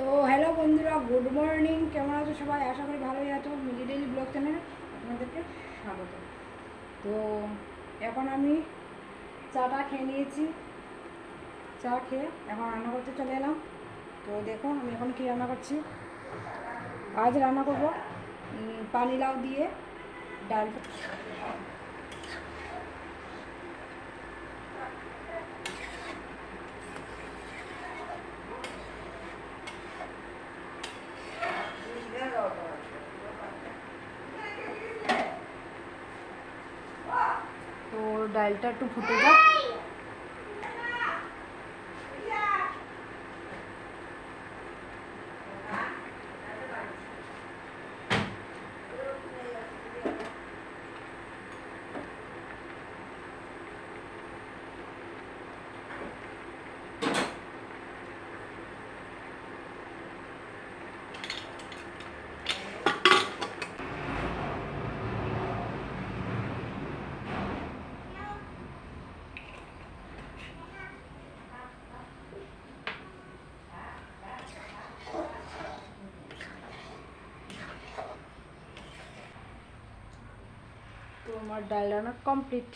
তো হ্যালো বন্ধুরা good morning কেমন আছো সবাই? আশা করি ভালোই আছো। মিলি ডেলি ব্লগ চ্যানেলে আপনাদেরকে স্বাগত। তো এখন আমি চাটা খেয়ে নিয়েছি। চা খেয়ে এখন রান্না করতে চলে এলাম। তো দেখুন আমি এখন কী রান্না করছি? আজ রান্না করব পানি লাউ দিয়ে ডাল তো ডালটা একটু ফুটে যাক তো আমার ডাল কমপ্লিট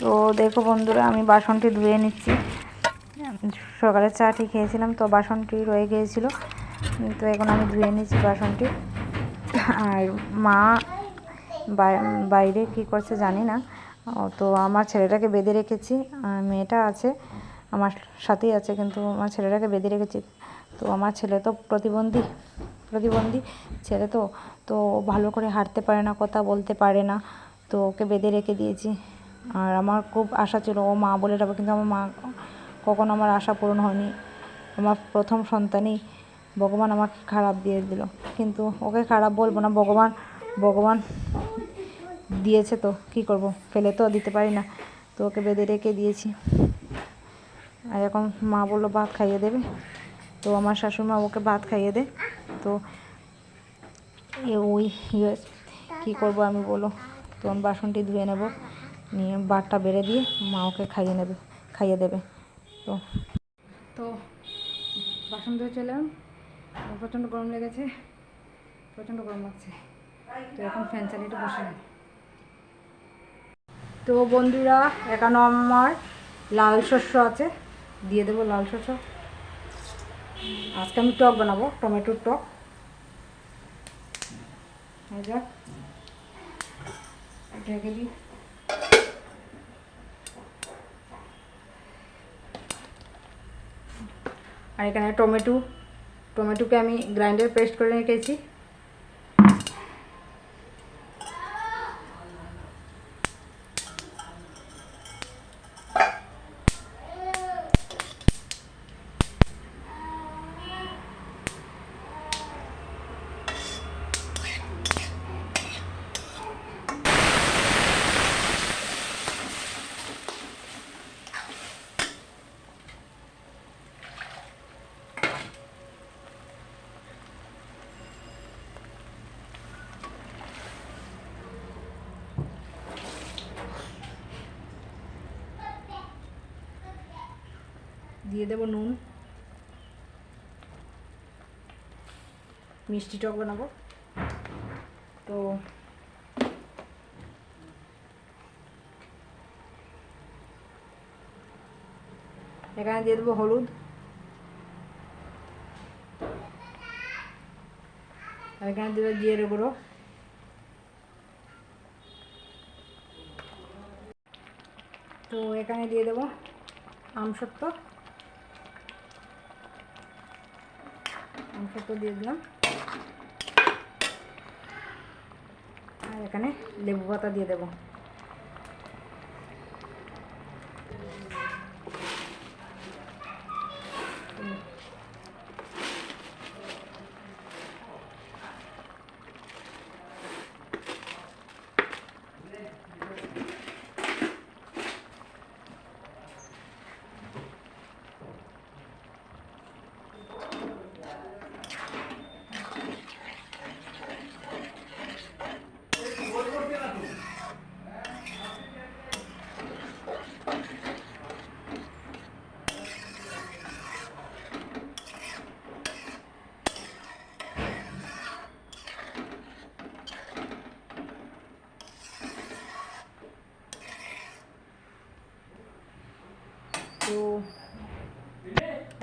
তো দেখো বন্ধুরা, আমি বাসনটি ধুয়ে নিচ্ছি। সকালে চাটি খেয়েছিলাম, তো বাসনটি রয়ে গিয়েছিল। তো এখন আমি ধুয়ে নিচ্ছি বাসনটি। আর মা বাই- বাইরে কি করছে জানি না। তো আমার ছেলেটাকে বেঁধে রেখেছি মেয়েটা আছে, আমার সাথেই আছে, কিন্তু আমার ছেলেটাকে বেঁধে রেখেছি। তো আমার ছেলে তো প্রতিবন্ধী প্রতিবন্ধী ছেলে তো তো ভালো করে হাঁটতে পারে না, কথা বলতে পারে না। তো ওকে বেঁধে রেখে দিয়েছি। আর আমার খুব আশা ছিল, ও মা বলে যাবে, কিন্তু আমার মা কখনো আমার আশা পূরণ হয়নি। আমার প্রথম সন্তানই ভগবান আমাকে খারাপ দিয়ে দিল। কিন্তু ওকে খারাপ বলব না, ভগবান ভগবান দিয়েছে তো, কি করব? ফেলে তো দিতে পারি না। তো ওকে বেঁধে রেখে দিয়েছি। আর এখন মা বলল, ভাত খাইয়ে দেবে। তো আমার শাশুড়ি মা ওকে ভাত খাইয়ে দে। তো এ ওই ইয়ে কী করব আমি বলো? তখন বাসনটি ধুয়ে নেব। নিয়ে ভাতটা বেড়ে দিয়ে মা ওকে খাইয়ে নেবে, খাইয়ে দেবে তো তো বাসন ধুয়ে চলে। প্রচণ্ড গরম লেগেছে, প্রচণ্ড গরম লাগছে তো এখন ফ্যান চালিয়ে একটু বসে। তো বন্ধুরা এখানে আমার লাল শস্য আছে, দিয়ে দেবো লাল শস্য আজকে আমি টক বানাবো, টমেটোর টক। ঢেকে দিই আর এখানে টমেটো টমেটোকে আমি গ্রাইন্ডার পেস্ট করে রেখেছি। দিয়ে দেবো নুন। মিষ্টি টক বানাবো। তো এখানে দিয়ে দেবো হলুদ। আর এখানে দেবো জিরে গুঁড়ো। তো এখানে দিয়ে দেবো আমসত্ব তো দিয়ে দিলাম। আর এখানে লেবু পাতা দিয়ে দেবো।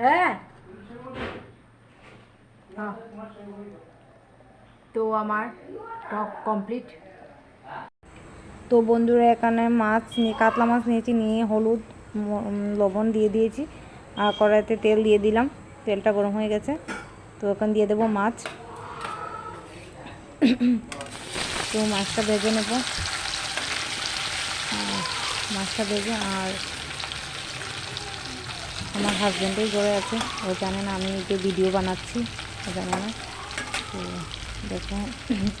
হ্যাঁ। তো আমার টক কমপ্লিট। তো বন্ধুরা, এখানে মাছ নিয়ে, কাতলা মাছ নিয়েছি, নিয়ে হলুদ লবণ দিয়ে দিয়েছি। আর কড়াইতে তেল দিয়ে দিলাম। তেলটা গরম হয়ে গেছে। তো এখন দিয়ে দেবো মাছ। তো মাছটা ভেজে নেব। মাছটা ভেজে, আর আমার হাজব্যান্ডই ঘরে আছে। ও জানে না আমি যে ভিডিও বানাচ্ছি, ও জানে না। তো দেখো,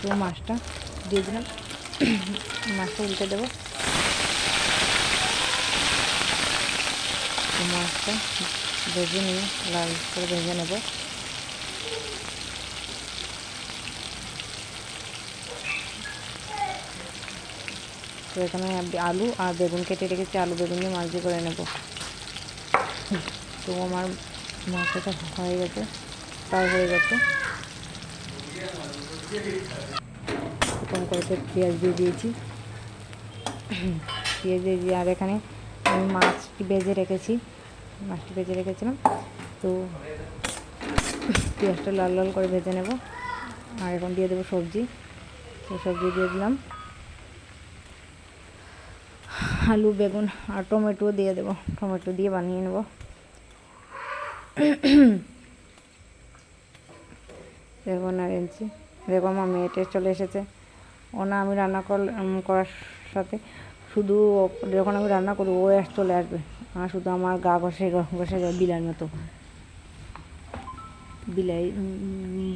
তো মাছটা দিয়ে দিলাম। মাছটা উল্টে দেবো। মাছটা ভেজে নিয়ে লাল করে ভেজে নেব। তো এখানে আলু আর বেগুন কেটে রেখেছি। আলু, বেগুন দিয়ে মাছ দিয়ে করে নেব। তো আমার মাছটা হয়ে গেছে ফ্রাই হয়ে গেছে। কম করে পেঁয়াজ দিয়ে দিয়েছি। পেঁয়াজ দিয়ে দিয়ে আর এখানে আমি মাছটি ভেজে রেখেছি, মাছটি ভেজে রেখেছিলাম। তো পেঁয়াজটা লাল লাল করে ভেজে নেব। আর এখন দিয়ে দেবো সবজি। তো সবজি দিয়ে দিলাম। আলু, বেগুন আর টমেটো দিয়ে দেবো। টমেটো দিয়ে বানিয়ে নেব। দেখুন আর এনেছি দেখো আমার মেয়েটে চলে এসেছে। ও না আমি রান্না কর করার সাথে শুধু যখন আমি রান্না করব, ও চলে আসবে। আর শুধু আমার গা ঘষে ঘষে যায় বিলার মতো। বিলাই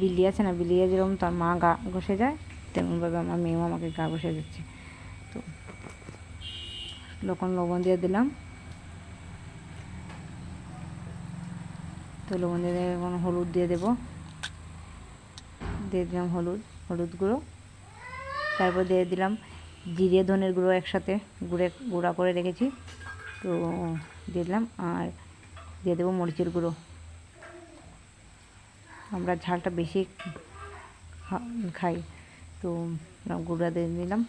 বিলি আছে না বিলিয়ে যেরকম তার মা গা ঘষে যায়, তেমনভাবে আমার মেয়েও আমাকে গা বসে দিচ্ছে। তো, লবণ লবণ দিয়ে দিলাম। তো লবণ দিয়ে এখন হলুদ দিয়ে দেবো। দিয়ে দিলাম হলুদ হলুদ গুঁড়ো। তারপর দিয়ে দিলাম জিরে, ধনের গুঁড়ো একসাথে গুঁড়ে, গুঁড়া করে রেখেছি। তো দিয়ে দিলাম আর দিয়ে দেবো মরিচের গুঁড়ো। আমরা ঝালটা বেশি খাই, তো গুঁড়া দিয়ে দিলাম।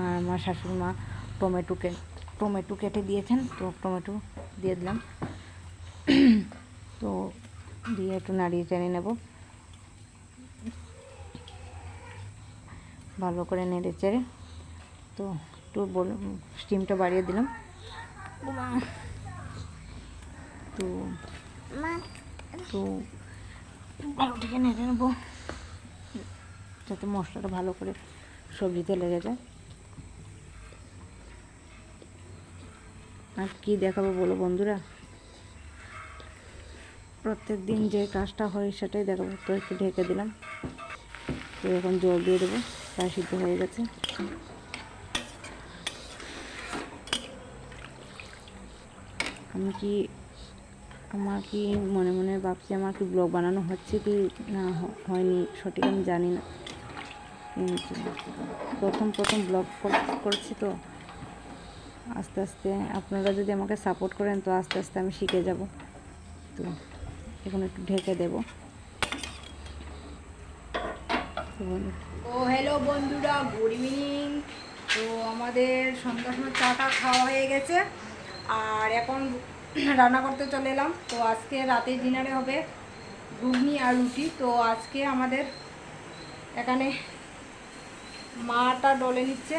আর আমার শাশুড়ি মা টমেটো টমেটো কেটে দিয়েছেন তো টমেটো দিয়ে দিলাম। তো দিয়ে একটু নাড়িয়ে চেড়ে নেব। ভালো করে নেড়ে চেড়ে। তো একটু বল, স্টিমটা বাড়িয়ে দিলাম। তো তো ভালো থেকে নেড়ে নেব, যাতে মশলাটা ভালো করে সবজিতে লেগে যায়। আর কি দেখাবো বলো বন্ধুরা? প্রত্যেক দিন যে কাজটা হয় সেটাই দেখাবো। তো একটু ঢেকে দিলাম। তো এখন জল দিয়ে দেবো। প্রায় সিদ্ধ হয়ে গেছে। আমি কি, আমার কি মনে মনে ভাবছি আমার কি ব্লগ বানানো হচ্ছে কি না হয়নি? সঠিক আমি জানি না। প্রথম প্রথম ব্লগ করছি তো। আস্তে আস্তে আপনারা যদি আমাকে সাপোর্ট করেন, তো আস্তে আস্তে আমি শিখে যাব। তো এখন একটু ঢেকে দেবো। ও হ্যালো বন্ধুরা গুড ইভিনিং তো আমাদের সন্ধ্যার সময় চাটা খাওয়া হয়ে গেছে। আর এখন রান্না করতে চলে এলাম। তো আজকে রাতের ডিনারে হবে ঘুগনি আর রুটি। তো আজকে আমাদের এখানে মাটা ডলে নিচ্ছে।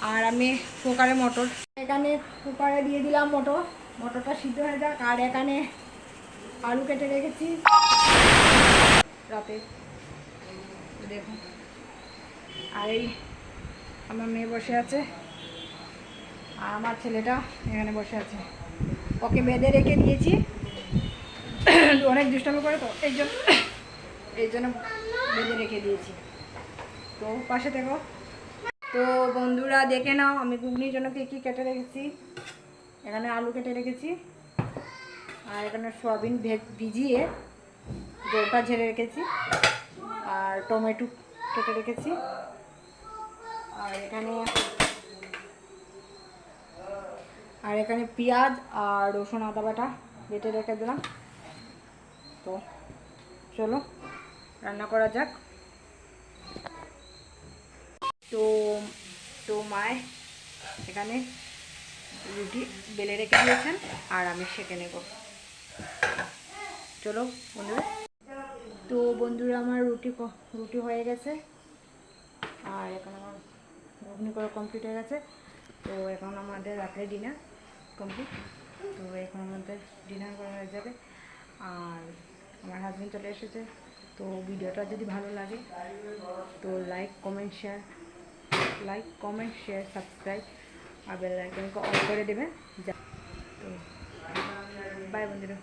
আর আমি কুকারে মটর। এখানে কুকারে দিয়ে দিলাম মটর। মটরটা সিদ্ধ হয়ে যাক, আর এখানে আলু কেটে রেখেছি। রাতে। দেখুন। আর এই আমার মেয়ে বসে আছে। আর আমার ছেলেটা এখানে বসে আছে। ওকে বেঁধে রেখে দিয়েছি। অনেক দুষ্টামি করে তো, এই জন্য এই জন্য বেঁধে রেখে দিয়েছি। তো পাশে থেকো তো বন্ধুরা দেখে নাও, আমি ঘুগনির জন্য কী কী কেটে রেখেছি। এখানে আলু কেটে রেখেছি, আর এখানে সয়াবিন ভিজিয়ে জলটা ঝেড়ে রেখেছি, আর টমেটো কেটে রেখেছি। আর এখানে আর এখানে পেঁয়াজ আর রসুন আদা বাটা বেটে রেখে দিলাম। তো চলো, রান্না করা যাক। তো তো মায় এখানে রুটি বেলে রেখে দিয়েছেন আর আমি সেঁকে নেব। চলো বন্ধুরা। তো বন্ধুরা, আমার রুটি রুটি হয়ে গেছে। আর এখন আমার ঘুগনি করা কমপ্লিট হয়ে গেছে। তো এখন আমাদের রাত্রে ডিনার কমপ্লিট তো এখন আমাদের ডিনার করা হয়ে যাবে। আর আমার হাজবেন্ড চলে এসেছে। তো ভিডিওটা যদি ভালো লাগে, তো like comment share like comment share subscribe আর বেল আইকনকে অন করে দেবেন। যা তো বাই বন্ধুরা।